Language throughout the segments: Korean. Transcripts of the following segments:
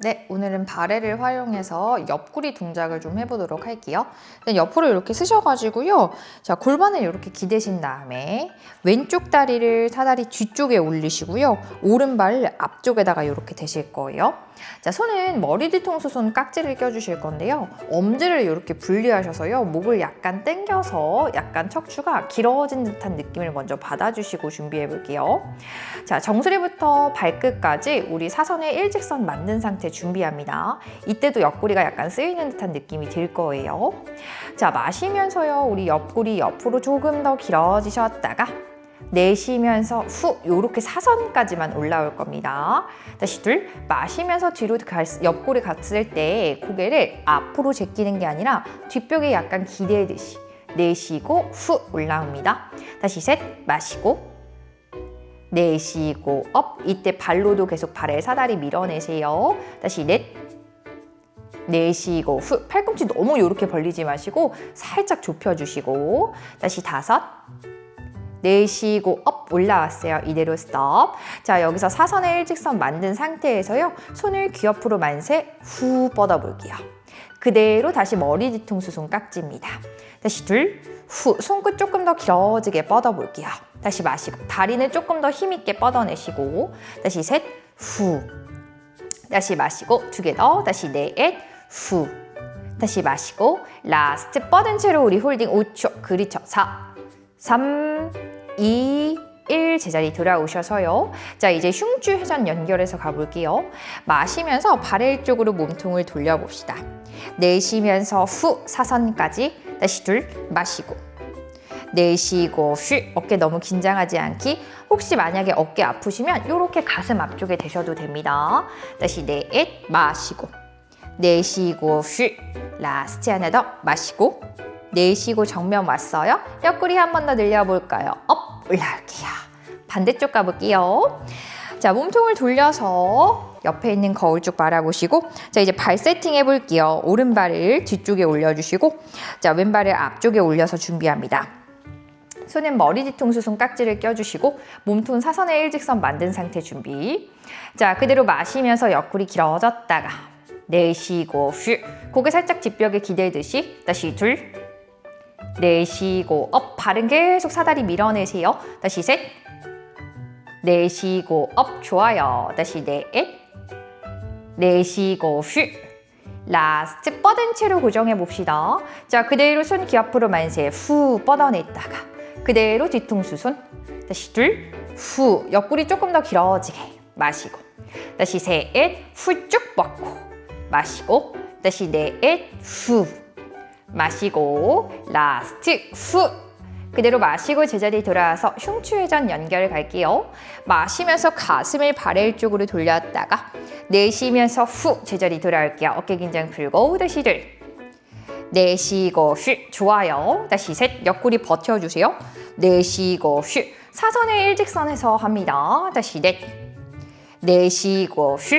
네, 오늘은 바레를 활용해서 옆구리 동작을 좀 해보도록 할게요. 일단 옆으로 이렇게 쓰셔가지고요. 자, 골반을 이렇게 기대신 다음에 왼쪽 다리를 사다리 뒤쪽에 올리시고요. 오른발 앞쪽에다가 이렇게 대실 거예요. 자, 손은 머리 뒤통수 손 깍지를 껴주실 건데요. 엄지를 이렇게 분리하셔서요. 목을 약간 당겨서 약간 척추가 길어진 듯한 느낌을 먼저 받아주시고 준비해 볼게요. 자, 정수리부터 발끝까지 우리 사선의 일직선 만든 상태 준비합니다. 이때도 옆구리가 약간 쓰이는 듯한 느낌이 들 거예요. 자, 마시면서요. 우리 옆구리 옆으로 조금 더 길어지셨다가 내쉬면서 후 요렇게 사선까지만 올라올 겁니다. 다시 둘 마시면서 뒤로 갈, 옆구리 갔을 때 고개를 앞으로 제끼는 게 아니라 뒷벽에 약간 기대듯이 내쉬고 후 올라옵니다. 다시 셋 마시고 내쉬고 업 이때 발로도 계속 발에 사다리 밀어내세요. 다시 넷 내쉬고 후 팔꿈치 너무 이렇게 벌리지 마시고 살짝 좁혀주시고 다시 다섯 내쉬고 업 올라왔어요. 이대로 스톱. 자 여기서 사선의 일직선 만든 상태에서요. 손을 귀 옆으로 만세 후 뻗어 볼게요. 그대로 다시 머리 뒤통수 손 깍지입니다. 다시 둘, 후 손끝 조금 더 길어지게 뻗어 볼게요. 다시 마시고 다리는 조금 더 힘있게 뻗어내시고 다시 셋, 후 다시 마시고 두 개 더 다시 넷, 후 다시 마시고 라스트 뻗은 채로 우리 홀딩 5초 그렇죠 4, 3, 2, 1 제자리 돌아오셔서요. 자 이제 흉추 회전 연결해서 가볼게요. 마시면서 발의 쪽으로 몸통을 돌려봅시다. 내쉬면서 후 사선까지 다시 둘 마시고 내쉬고 후 어깨 너무 긴장하지 않기 혹시 만약에 어깨 아프시면 이렇게 가슴 앞쪽에 대셔도 됩니다. 다시 넷 마시고 내쉬고 후 라스트 하나 더 마시고 내쉬고 정면 왔어요. 옆구리 한 번 더 늘려볼까요? 업 올라올게요. 반대쪽 가볼게요. 자 몸통을 돌려서 옆에 있는 거울 쪽 바라보시고 자 이제 발 세팅 해볼게요. 오른발을 뒤쪽에 올려주시고 자 왼발을 앞쪽에 올려서 준비합니다. 손은 머리 뒤통수 손 깍지를 껴주시고 몸통 사선의 일직선 만든 상태 준비. 자 그대로 마시면서 옆구리 길어졌다가 내쉬고 후 고개 살짝 뒷벽에 기대듯이 다시 둘 내쉬고 업 발은 계속 사다리 밀어내세요. 다시 셋. 내쉬고 업 좋아요. 다시 넷. 내쉬고 후 라스트 뻗은 채로 고정해 봅시다. 자 그대로 손 귀 앞으로 만세 후 뻗어냈다가 그대로 뒤통수 손. 다시 둘. 후. 옆구리 조금 더 길어지게 마시고. 다시 셋 후 쭉 뻗고 마시고. 다시 넷 후 마시고 라스트 후 그대로 마시고 제자리 돌아와서 흉추 회전 연결 갈게요. 마시면서 가슴을 발의 쪽으로 돌렸다가 내쉬면서 후 제자리 돌아올게요. 어깨 긴장 풀고 다시 둘 내쉬고 후 좋아요. 다시 셋 옆구리 버텨주세요. 내쉬고 후 사선의 일직선에서 합니다. 다시 넷 내쉬고 후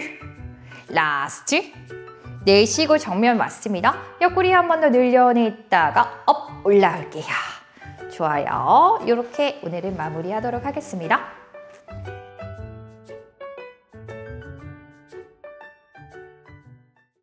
라스트 내쉬고 정면 맞습니다. 옆구리 한 번 더 늘려냈다가 업 올라올게요. 좋아요. 이렇게 오늘은 마무리하도록 하겠습니다.